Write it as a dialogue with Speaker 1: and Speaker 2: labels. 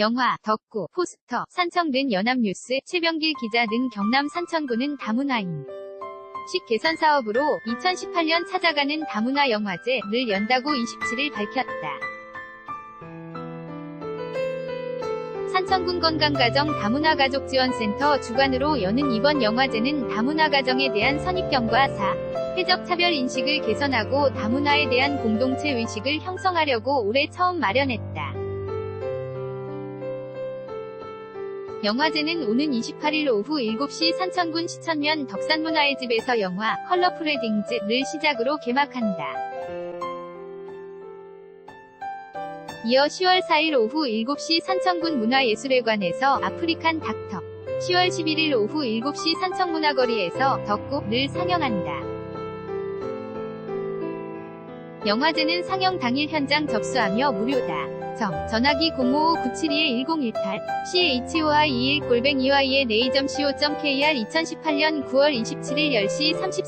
Speaker 1: 영화, 덕구, 포스터, 산청든 연합뉴스, 최병길 기자 등 경남 산천구는 다문화인 식 개선 사업으로 2018년 찾아가는 다문화 영화제를 연다고 27일 밝혔다. 산천군 건강가정 다문화가족지원센터 주관으로 여는 이번 영화제는 다문화 가정에 대한 선입견과 사, 회적 차별 인식을 개선하고 다문화에 대한 공동체 의식을 형성하려고 올해 처음 마련했다. 영화제는 오는 28일 오후 7시 산천군 시천면 덕산문화의 집에서 영화 컬러풀 웨딩즈를 시작으로 개막한다. 이어 10월 4일 오후 7시 산천군 문화예술회관에서 아프리칸 닥터, 10월 11일 오후 7시 산청문화거리에서 덕구를 상영한다. 영화제는 상영 당일 현장 접수하며 무료다. 정, 전화기 055-972-1018, CHOI 21골뱅 EY의 네이점 co.kr 2018년 9월 27일 10시 30